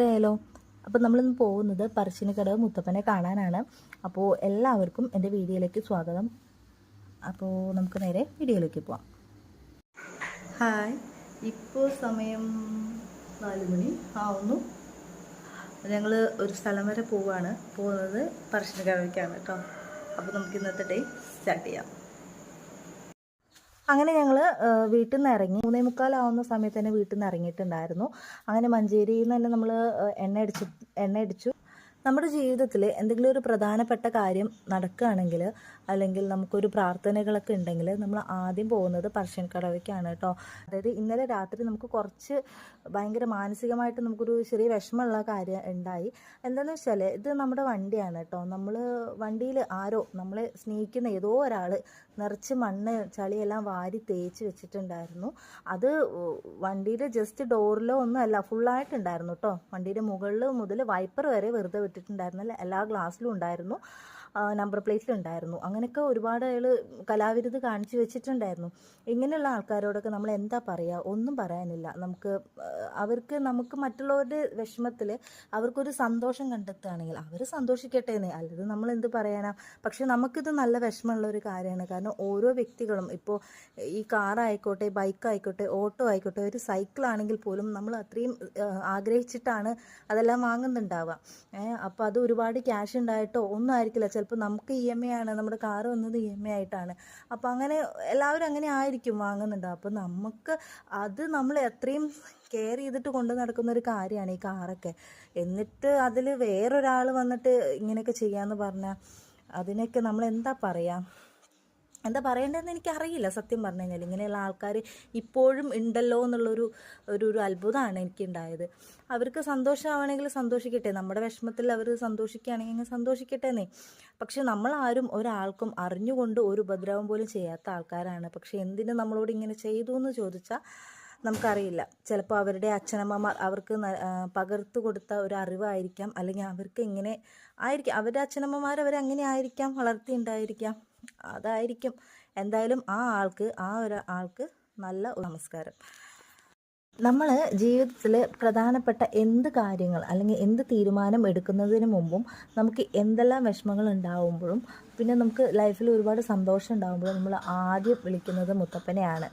യാത്രയായാലോ അപ്പോൾ നമ്മളിന്ന് പോകുന്നത് പറശ്ശിനിക്കടവ് മുത്തപ്പനെ കാണാനാണ്. അപ്പോൾ എല്ലാവർക്കും എന്റെ വീഡിയോയിലേക്ക് സ്വാഗതം. അപ്പോൾ നമുക്ക് നേരെ വീഡിയോയിലേക്ക് പോവാം. ഹായ്. ഇപ്പോൾ സമയം നാല് മണി ആവുന്നു. ഞങ്ങൾ ഒരു സ്ഥലം വരെ പോവാണ്. പോകുന്നത് പറശ്ശിനിക്കടവിലേക്കാണ് കേട്ടോ. അപ്പോൾ നമുക്ക് ഇന്നത്തെ ഡേ സ്റ്റാർട്ട് ചെയ്യാം. അങ്ങനെ ഞങ്ങൾ വീട്ടിൽ നിന്ന് ഇറങ്ങി മൂന്നേ മുക്കാലാവുന്ന സമയത്ത് തന്നെ വീട്ടിൽ നിന്ന് ഇറങ്ങിയിട്ടുണ്ടായിരുന്നു അങ്ങനെ മഞ്ചേരിയിൽ നിന്ന് തന്നെ നമ്മൾ എണ്ണ അടിച്ചു എണ്ണ അടിച്ചു നമ്മുടെ ജീവിതത്തിൽ എന്തെങ്കിലും ഒരു പ്രധാനപ്പെട്ട കാര്യം നടക്കുകയാണെങ്കിൽ അല്ലെങ്കിൽ നമുക്കൊരു പ്രാർത്ഥനകളൊക്കെ ഉണ്ടെങ്കിൽ നമ്മൾ ആദ്യം പോകുന്നത് പറശ്ശിനിക്കടവയ്ക്കാണ് കേട്ടോ അതായത് ഇന്നലെ രാത്രി നമുക്ക് കുറച്ച് ഭയങ്കര മാനസികമായിട്ട് നമുക്കൊരു ചെറിയ വിഷമമുള്ള കാര്യം ഉണ്ടായി. എന്താണെന്ന് വെച്ചാൽ ഇത് നമ്മുടെ വണ്ടിയാണ് കേട്ടോ നമ്മൾ വണ്ടിയിൽ ആരോ നമ്മളെ സ്നേഹിക്കുന്ന ഏതോ ഒരാൾ നിറച്ച് മണ്ണ് ചളിയെല്ലാം വാരി തേച്ച് വെച്ചിട്ടുണ്ടായിരുന്നു. അത് വണ്ടിയിൽ ജസ്റ്റ് ഡോറിലോ ഒന്നും അല്ല ഫുള്ളായിട്ടുണ്ടായിരുന്നു കേട്ടോ വണ്ടിയുടെ മുകളിൽ മുതൽ വൈപ്പർ വരെ വെറുതെ വിട്ടിട്ടുണ്ടായിരുന്നില്ല എല്ലാ ഗ്ലാസ്സിലും ഉണ്ടായിരുന്നു. നമ്പർ പ്ലേറ്റിലുണ്ടായിരുന്നു അങ്ങനെയൊക്കെ ഒരുപാട് അയാൾ കലാവിരുത് കാണിച്ചു വെച്ചിട്ടുണ്ടായിരുന്നു. ഇങ്ങനെയുള്ള ആൾക്കാരോടൊക്കെ നമ്മൾ എന്താ പറയുക ഒന്നും പറയാനില്ല. നമുക്ക് അവർക്ക് നമുക്ക് മറ്റുള്ളവരുടെ വിഷമത്തിൽ അവർക്കൊരു സന്തോഷം കണ്ടെത്തുകയാണെങ്കിൽ അവർ സന്തോഷിക്കട്ടെ എന്നേ. അല്ലത് നമ്മൾ എന്ത് പറയാനാ? പക്ഷെ നമുക്കിത് നല്ല വിഷമമുള്ള ഒരു കാര്യമാണ്. കാരണം ഓരോ വ്യക്തികളും ഇപ്പോൾ ഈ കാറായിക്കോട്ടെ ബൈക്കായിക്കോട്ടെ ഓട്ടോ ആയിക്കോട്ടെ ഒരു സൈക്കിൾ ആണെങ്കിൽ പോലും നമ്മൾ അത്രയും ആഗ്രഹിച്ചിട്ടാണ് അതെല്ലാം വാങ്ങുന്നുണ്ടാവുക. അപ്പോൾ അത് ഒരുപാട് ക്യാഷ് ഉണ്ടായിട്ടോ ഒന്നും ആയിരിക്കില്ല. ചിലപ്പോൾ നമുക്ക് ഇ എം ഐ ആണ് നമ്മുടെ കാറ് വന്നത് ഇ എം ഐ ആയിട്ടാണ്. അപ്പോൾ അങ്ങനെ എല്ലാവരും അങ്ങനെ ആയിരിക്കും വാങ്ങുന്നുണ്ട്. അപ്പോൾ നമുക്ക് അത് നമ്മൾ എത്രയും കെയർ ചെയ്തിട്ട് കൊണ്ട് നടക്കുന്ന ഒരു കാര്യമാണ് ഈ കാറൊക്കെ. എന്നിട്ട് അതിൽ വേറൊരാൾ വന്നിട്ട് ഇങ്ങനെയൊക്കെ ചെയ്യാമെന്ന് പറഞ്ഞാൽ അതിനൊക്കെ നമ്മൾ എന്താ പറയുക എന്താ പറയേണ്ടതെന്ന് എനിക്കറിയില്ല സത്യം പറഞ്ഞു കഴിഞ്ഞാൽ ഇങ്ങനെയുള്ള ആൾക്കാർ ഇപ്പോഴും ഉണ്ടല്ലോ എന്നുള്ളൊരു ഒരു ഒരു അത്ഭുതമാണ് എനിക്കുണ്ടായത്. അവർക്ക് സന്തോഷമാവണമെങ്കിൽ സന്തോഷിക്കട്ടെ. നമ്മുടെ വിഷമത്തിൽ അവർ സന്തോഷിക്കുകയാണെങ്കിൽ സന്തോഷിക്കട്ടെ എന്നേ പക്ഷെ നമ്മളാരും ഒരാൾക്കും അറിഞ്ഞുകൊണ്ട് ഒരു ഉപദ്രവം പോലും ചെയ്യാത്ത ആൾക്കാരാണ്. പക്ഷെ എന്തിനു നമ്മളോട് ഇങ്ങനെ ചെയ്തു എന്ന് ചോദിച്ചാൽ നമുക്കറിയില്ല. ചിലപ്പോൾ അവരുടെ അച്ഛനമ്മമാർ അവർക്ക് പകർത്തു കൊടുത്ത ഒരു അറിവായിരിക്കാം. അല്ലെങ്കിൽ അവർക്ക് ഇങ്ങനെ ആയിരിക്കാം. അവരുടെ അച്ഛനമ്മമാർ അവരങ്ങനെ ആയിരിക്കാം വളർത്തിയിട്ടുണ്ടായിരിക്കാം അതായിരിക്കും. എന്തായാലും ആ ആൾക്ക് ആ ഒരു ആൾക്ക് നല്ല നമസ്കാരം. നമ്മൾ ജീവിതത്തിൽ പ്രധാനപ്പെട്ട എന്ത് കാര്യങ്ങൾ അല്ലെങ്കിൽ എന്ത് തീരുമാനം എടുക്കുന്നതിന് മുമ്പും നമുക്ക് എന്തെല്ലാം വിഷമങ്ങൾ ഉണ്ടാവുമ്പോഴും പിന്നെ നമുക്ക് ലൈഫിൽ ഒരുപാട് സന്തോഷം ഉണ്ടാകുമ്പോൾ നമ്മൾ ആദ്യം വിളിക്കുന്നത് മുത്തപ്പനെയാണ്.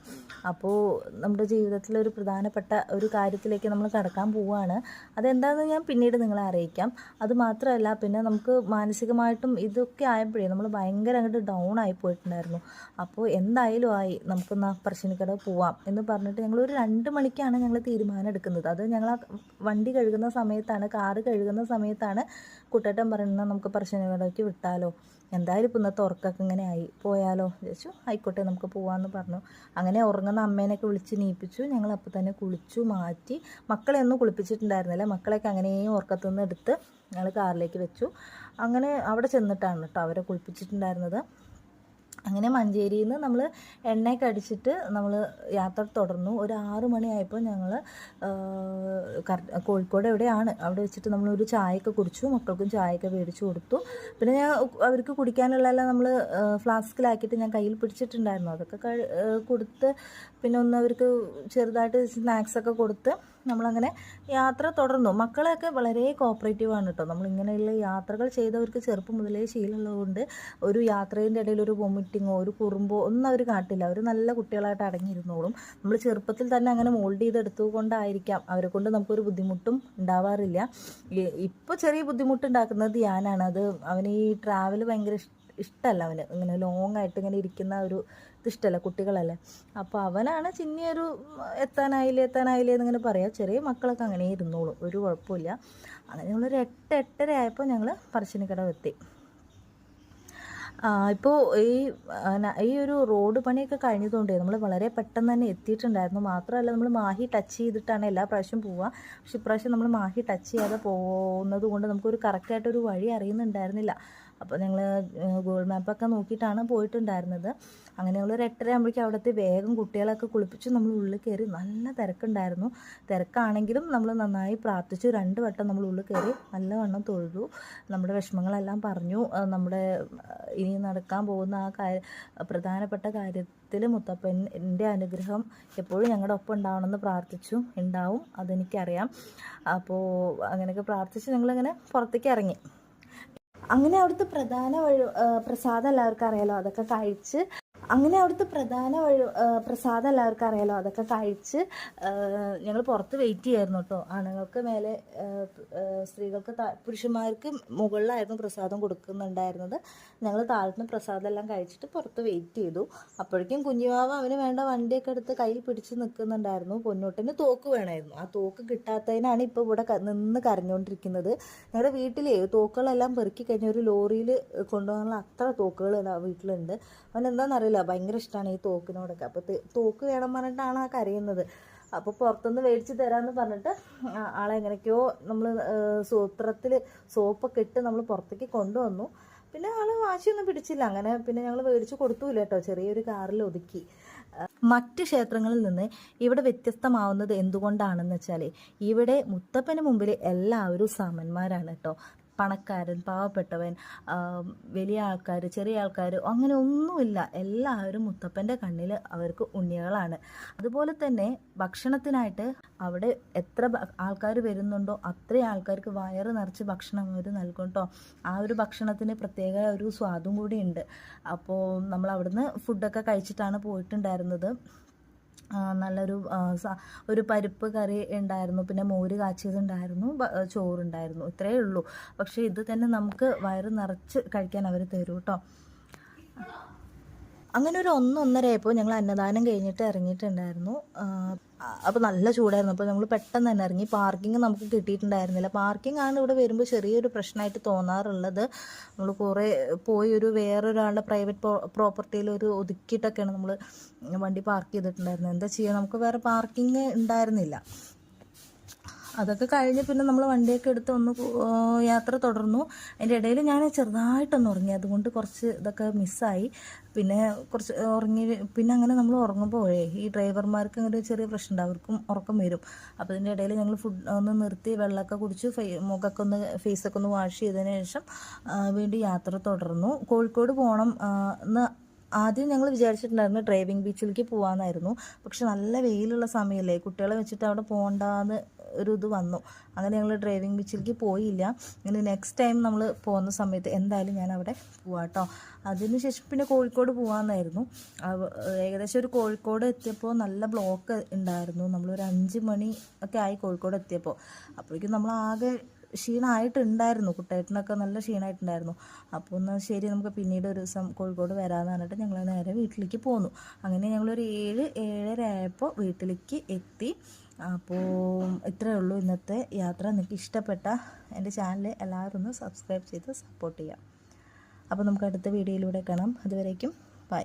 അപ്പോൾ നമ്മുടെ ജീവിതത്തിൽ ഒരു പ്രധാനപ്പെട്ട ഒരു കാര്യത്തിലേക്ക് നമ്മൾ കടക്കാൻ പോവുകയാണ്. അതെന്താണെന്ന് ഞാൻ പിന്നീട് നിങ്ങളെ അറിയിക്കാം. അത് മാത്രമല്ല പിന്നെ നമുക്ക് മാനസികമായിട്ടും ഇതൊക്കെ ആയപ്പോഴേ നമ്മൾ ഭയങ്കര അങ്ങോട്ട് ഡൗൺ ആയി പോയിട്ടുണ്ടായിരുന്നു. അപ്പോൾ എന്തായാലും ആയി നമുക്കൊന്ന് പറശ്ശിനിക്കട പോവാം എന്ന് പറഞ്ഞിട്ട് ഞങ്ങൾ ഒരു രണ്ട് മണിക്കാണ് ഞങ്ങൾ തീരുമാനം എടുക്കുന്നത്. അത് ഞങ്ങൾ വണ്ടി കഴുകുന്ന സമയത്താണ് കാറ് കഴുകുന്ന സമയത്താണ് കുട്ടേട്ടൻ പറയുന്നത് നമുക്ക് പറശ്ശിനിക്കടയ്ക്ക് വിട്ടാലോ? എന്തായാലും ഇപ്പം ഇന്നത്തെ ഉറക്കൊക്കെ ഇങ്ങനെ ആയി. പോയാലോ? ചോദിച്ചു ആയിക്കോട്ടെ നമുക്ക് പോകാമെന്ന് പറഞ്ഞു. അങ്ങനെ ഉറങ്ങുന്ന അമ്മേനൊക്കെ വിളിച്ച് നീപ്പിച്ചു. ഞങ്ങൾ അപ്പോൾ തന്നെ കുളിച്ചു മാറ്റി. മക്കളെ ഒന്നും കുളിപ്പിച്ചിട്ടുണ്ടായിരുന്നില്ല. മക്കളെയൊക്കെ അങ്ങനെയും ഉറക്കത്തുനിന്ന് എടുത്ത് ഞങ്ങൾ കാറിലേക്ക് വെച്ചു. അങ്ങനെ അവിടെ ചെന്നിട്ടാണ് കേട്ടോ അവരെ കുളിപ്പിച്ചിട്ടുണ്ടായിരുന്നത്. അങ്ങനെ മഞ്ചേരിയിൽ നിന്ന് നമ്മൾ എണ്ണയൊക്കെ അടിച്ചിട്ട് നമ്മൾ യാത്ര തുടർന്നു. ഒരു ആറ് മണിയായപ്പോൾ ഞങ്ങൾ കോഴിക്കോട് എവിടെയാണ്? അവിടെ വെച്ചിട്ട് നമ്മൾ ഒരു ചായയൊക്കെ കുടിച്ചു. മക്കൾക്കും ചായയൊക്കെ മേടിച്ചു കൊടുത്തു. പിന്നെ ഞാൻ അവർക്ക് കുടിക്കാനുള്ളതെല്ലാം നമ്മൾ ഫ്ലാസ്കിലാക്കിയിട്ട് ഞാൻ കയ്യിൽ പിടിച്ചിട്ടുണ്ടായിരുന്നു. അതൊക്കെ കൊടുത്ത് പിന്നെ ഒന്ന് അവർക്ക് ചെറുതായിട്ട് സ്നാക്സൊക്കെ കൊടുത്ത് നമ്മളങ്ങനെ യാത്ര തുടർന്നു. മക്കളെയൊക്കെ വളരെ കോപ്പറേറ്റീവ് ആണ് കേട്ടോ നമ്മളിങ്ങനെയുള്ള യാത്രകൾ ചെയ്തവർക്ക് ചെറുപ്പം മുതലേ ശീലമുള്ളതുകൊണ്ട് ഒരു യാത്രേന്റെ ഇടയിൽ ഒരു വൊമിറ്റിങ്ങോ ഒരു കുറുമ്പോ ഒന്നും അവർ കാട്ടില്ല. അവർ നല്ല കുട്ടികളായിട്ട് അടങ്ങിയിരുന്നോളും. നമ്മൾ ചെറുപ്പത്തിൽ തന്നെ അങ്ങനെ മോൾഡ് ചെയ്തെടുത്തുകൊണ്ടായിരിക്കാം അവരെ കൊണ്ട് നമുക്കൊരു ബുദ്ധിമുട്ടും ഉണ്ടാവാറില്ല. ഇപ്പോൾ ചെറിയ ബുദ്ധിമുട്ടുണ്ടാക്കുന്നത് ഞാനാണ് അത് അവന് ഈ ട്രാവൽ ഭയങ്കര ഇഷ്ടമല്ല അവന്. ഇങ്ങനെ ലോങ് ആയിട്ട് ഇങ്ങനെ ഇരിക്കുന്ന ഒരു ഇതിഷ്ടമല്ല കുട്ടികളല്ലേ. അപ്പോൾ അവനാണ് ചിന്നിയൊരു എത്താനായില്ലേ എത്താനായില്ലേ എന്നിങ്ങനെ പറയാം. ചെറിയ മക്കളൊക്കെ അങ്ങനെ ഇരുന്നോളും ഒരു കുഴപ്പമില്ല. അങ്ങനെ ഞങ്ങളൊരു എട്ട് എട്ടര ആയപ്പോൾ ഞങ്ങൾ പറശ്ശിനിക്കടവ് എത്തി. ഇപ്പോൾ ഈ ഈ ഒരു റോഡ് പണിയൊക്കെ കഴിഞ്ഞതുകൊണ്ട് നമ്മൾ വളരെ പെട്ടെന്ന് തന്നെ എത്തിയിട്ടുണ്ടായിരുന്നു. മാത്രമല്ല നമ്മൾ മാഹി ടച്ച് ചെയ്തിട്ടാണ് എല്ലാ പ്രാവശ്യം പോവുക. പക്ഷെ ഇപ്രാവശ്യം നമ്മൾ മാഹി ടച്ച് ചെയ്യാതെ പോകുന്നത് കൊണ്ട് നമുക്കൊരു കറക്റ്റായിട്ടൊരു വഴി അറിയുന്നുണ്ടായിരുന്നില്ല. അപ്പോൾ ഞങ്ങൾ ഗൂഗിൾ മാപ്പൊക്കെ നോക്കിയിട്ടാണ് പോയിട്ടുണ്ടായിരുന്നത്. അങ്ങനെ ഞങ്ങൾ ഒരു എട്ടര ആകുമ്പോഴേക്കും അവിടുത്തെ വേഗം കുട്ടികളൊക്കെ കുളിപ്പിച്ച് നമ്മൾ ഉള്ളിൽ കയറി നല്ല തിരക്കുണ്ടായിരുന്നു. തിരക്കാണെങ്കിലും നമ്മൾ നന്നായി പ്രാർത്ഥിച്ചു. രണ്ട് വട്ടം നമ്മൾ ഉള്ളിൽ കയറി നല്ലവണ്ണം തൊഴുതു. നമ്മുടെ വിഷമങ്ങളെല്ലാം പറഞ്ഞു. നമ്മുടെ ഇനി നടക്കാൻ പോകുന്ന ആ കാര്യ പ്രധാനപ്പെട്ട കാര്യത്തിൽ മുത്തപ്പന്റെ അനുഗ്രഹം എപ്പോഴും ഞങ്ങളുടെ ഒപ്പം ഉണ്ടാവണമെന്ന് പ്രാർത്ഥിച്ചു. ഉണ്ടാവും അതെനിക്കറിയാം. അപ്പോൾ അങ്ങനെയൊക്കെ പ്രാർത്ഥിച്ച് ഞങ്ങളിങ്ങനെ പുറത്തേക്ക് ഇറങ്ങി. അങ്ങനെ അവിടുത്തെ പ്രധാന പ്രസാദം എല്ലാവർക്കും അറിയാലോ? അതൊക്കെ കഴിച്ച് അങ്ങനെ അവിടുത്തെ പ്രധാന വഴി പ്രസാദം എല്ലാവർക്കും അറിയാലോ. അതൊക്കെ കഴിച്ച് ഞങ്ങൾ പുറത്ത് വെയിറ്റ് ചെയ്യായിരുന്നു കേട്ടോ ആണുങ്ങൾക്ക് മേലെ സ്ത്രീകൾക്ക് പുരുഷന്മാർക്ക് മുകളിലായിരുന്നു പ്രസാദം കൊടുക്കുന്നുണ്ടായിരുന്നത്. ഞങ്ങൾ താഴ്ന്ന പ്രസാദം എല്ലാം കഴിച്ചിട്ട് പുറത്ത് വെയിറ്റ് ചെയ്തു. അപ്പോഴേക്കും കുഞ്ഞുവാവ് അവന് വേണ്ട വണ്ടിയൊക്കെ എടുത്ത് കയ്യിൽ പിടിച്ച് നിൽക്കുന്നുണ്ടായിരുന്നു. പൊന്നോട്ടിന് തോക്ക് വേണമായിരുന്നു. ആ തോക്ക് കിട്ടാത്തതിനാണ് ഇപ്പോൾ ഇവിടെ നിന്ന് കരഞ്ഞുകൊണ്ടിരിക്കുന്നത് ഞങ്ങളുടെ വീട്ടിലെ തോക്കുകളെല്ലാം പെറുക്കി കഴിഞ്ഞ ഒരു ലോറിയിൽ കൊണ്ടുപോകാനുള്ള അത്ര തോക്കുകൾ വീട്ടിലുണ്ട്. അവൻ എന്താണെന്നറിയില്ല ഭയങ്കര ഇഷ്ടമാണ് ഈ തോക്കിനോടൊക്കെ. അപ്പോൾ തോക്ക് വേണം പറഞ്ഞിട്ടാണ് ആ കരയുന്നത്. അപ്പോൾ പുറത്തുനിന്ന് മേടിച്ച് തരാമെന്ന് പറഞ്ഞിട്ട് ആളെ എങ്ങനെയൊക്കെയോ നമ്മൾ സൂത്രത്തിൽ സോപ്പൊക്കെ ഇട്ട് നമ്മൾ പുറത്തേക്ക് കൊണ്ടുവന്നു. പിന്നെ ആൾ വാശിയൊന്നും പിടിച്ചില്ല. അങ്ങനെ പിന്നെ ഞങ്ങൾ മേടിച്ച് കൊടുത്തൂല കേട്ടോ ചെറിയൊരു കാറിൽ ഒതുക്കി. മറ്റ് ക്ഷേത്രങ്ങളിൽ നിന്ന് ഇവിടെ വ്യത്യസ്തമാവുന്നത് എന്തുകൊണ്ടാണെന്ന് വെച്ചാൽ ഇവിടെ മുത്തപ്പന് മുമ്പിൽ എല്ലാവരും സമന്മാരാണ് കേട്ടോ പണക്കാരൻ പാവപ്പെട്ടവൻ വലിയ ആൾക്കാർ ചെറിയ ആൾക്കാർ അങ്ങനെ ഒന്നുമില്ല. എല്ലാവരും മുത്തപ്പന്റെ കണ്ണിൽ അവർക്ക് ഉണ്ണികളാണ്. അതുപോലെ തന്നെ ഭക്ഷണത്തിനായിട്ട് അവിടെ എത്ര ആൾക്കാർ വരുന്നുണ്ടോ അത്രയും ആൾക്കാർക്ക് വയറ് നിറച്ച് ഭക്ഷണം അവർ നൽകും കേട്ടോ ആ ഒരു ഭക്ഷണത്തിന് പ്രത്യേക ഒരു സ്വാദും കൂടിയുണ്ട് അപ്പോൾ നമ്മൾ അവിടുന്ന് ഫുഡൊക്കെ കഴിച്ചിട്ടാണ് പോയിട്ടുണ്ടായിരുന്നത്. നല്ലൊരു ഒരു പരിപ്പ് കറി ഉണ്ടായിരുന്നു. പിന്നെ മോര് കാച്ചിയതുണ്ടായിരുന്നു. ചോറുണ്ടായിരുന്നു. ഇത്രയേ ഉള്ളൂ. പക്ഷേ ഇത് തന്നെ നമുക്ക് വയറ് നിറച്ച് കഴിക്കാൻ അവർ തരും കേട്ടോ അങ്ങനെ ഒരു ഒന്നൊന്നര ആയപ്പോൾ ഞങ്ങൾ അന്നദാനം കഴിഞ്ഞിട്ട് ഇറങ്ങിയിട്ടുണ്ടായിരുന്നു. അപ്പോൾ നല്ല ചൂടായിരുന്നു. അപ്പോൾ നമ്മൾ പെട്ടെന്ന് തന്നെ ഇറങ്ങി പാർക്കിംഗ് നമുക്ക് കിട്ടിയിട്ടുണ്ടായിരുന്നില്ല. പാർക്കിംഗ് ആണ് ഇവിടെ വരുമ്പോൾ ചെറിയൊരു പ്രശ്നമായിട്ട് തോന്നാറുള്ളത്. നമ്മൾ കുറേ പോയി ഒരു വേറൊരാളുടെ പ്രൈവറ്റ് പ്രോപ്പർട്ടിയിൽ ഒരു ഒതുക്കിയിട്ടൊക്കെയാണ് നമ്മൾ വണ്ടി പാർക്ക് ചെയ്തിട്ടുണ്ടായിരുന്നത്. എന്താ ചെയ്യുക നമുക്ക് വേറെ പാർക്കിംഗ് ഉണ്ടായിരുന്നില്ല. അതൊക്കെ കഴിഞ്ഞ് പിന്നെ നമ്മൾ വണ്ടിയൊക്കെ എടുത്ത് ഒന്ന് യാത്ര തുടർന്നു. അതിന്റെ ഇടയിൽ ഞാൻ ചെറുതായിട്ടൊന്ന് ഉറങ്ങി. അതുകൊണ്ട് കുറച്ച് ഇതൊക്കെ മിസ്സായി. പിന്നെ കുറച്ച് ഉറങ്ങി പിന്നെ അങ്ങനെ നമ്മൾ ഉറങ്ങുമ്പോഴേ ഈ ഡ്രൈവർമാർക്ക് അങ്ങനെ ചെറിയ പ്രശ്നം ഉണ്ട് അവർക്കും ഉറക്കം വരും. അപ്പോൾ ഇതിന്റെ ഇടയിൽ ഞങ്ങൾ ഫുഡ് ഒന്ന് നിർത്തി വെള്ളമൊക്കെ കുടിച്ച് മുഖമൊക്കെ ഒന്ന് ഫേസൊക്കെ ഒന്ന് വാഷ് ചെയ്തതിന് ശേഷം വീണ്ടും യാത്ര തുടർന്നു. കോഴിക്കോട് പോകണം എന്ന് ആദ്യം ഞങ്ങൾ വിചാരിച്ചിട്ടുണ്ടായിരുന്നു ഡ്രൈവിംഗ് ബീച്ചിലേക്ക് പോകാമെന്നായിരുന്നു പക്ഷെ നല്ല വെയിലുള്ള സമയമല്ലേ കുട്ടികളെ വെച്ചിട്ട് അവിടെ പോകണ്ടാന്ന് ഒരു ഇത് വന്നു. അങ്ങനെ ഞങ്ങൾ ഡ്രൈവിംഗ് ബീച്ചിലേക്ക് പോയില്ല. ഇനി നെക്സ്റ്റ് ടൈം നമ്മൾ പോകുന്ന സമയത്ത് എന്തായാലും ഞാൻ അവിടെ പോവാം കേട്ടോ അതിനുശേഷം പിന്നെ കോഴിക്കോട് പോകാമെന്നായിരുന്നു ഏകദേശം ഒരു കോഴിക്കോട് എത്തിയപ്പോൾ നല്ല ബ്ലോക്ക് ഉണ്ടായിരുന്നു. നമ്മളൊരു അഞ്ച് മണി ഒക്കെ ആയി കോഴിക്കോട് എത്തിയപ്പോൾ അപ്പോഴേക്കും നമ്മൾ ആകെ ക്ഷീണമായിട്ടുണ്ടായിരുന്നു കുട്ടേട്ടനൊക്കെ നല്ല ക്ഷീണമായിട്ടുണ്ടായിരുന്നു അപ്പോൾ എന്നാൽ ശരി നമുക്ക് പിന്നീട് ഒരു ദിവസം കോഴിക്കോട് വരാമെന്ന് പറഞ്ഞിട്ട് ഞങ്ങൾ നേരെ വീട്ടിലേക്ക് പോന്നു. അങ്ങനെ ഞങ്ങളൊരു ഏഴ് ഏഴര ആയപ്പോൾ വീട്ടിലേക്ക് എത്തി. അപ്പോൾ ഇത്രയേ ഉള്ളൂ ഇന്നത്തെ യാത്ര. നിങ്ങൾക്ക് ഇഷ്ടപ്പെട്ട എന്റെ ചാനൽ എല്ലാവരും ഒന്ന് സബ്സ്ക്രൈബ് ചെയ്ത് സപ്പോർട്ട് ചെയ്യാം. അപ്പോൾ നമുക്ക് അടുത്ത വീഡിയോയിലൂടെ കാണാം. അതുവരേക്കും ബൈ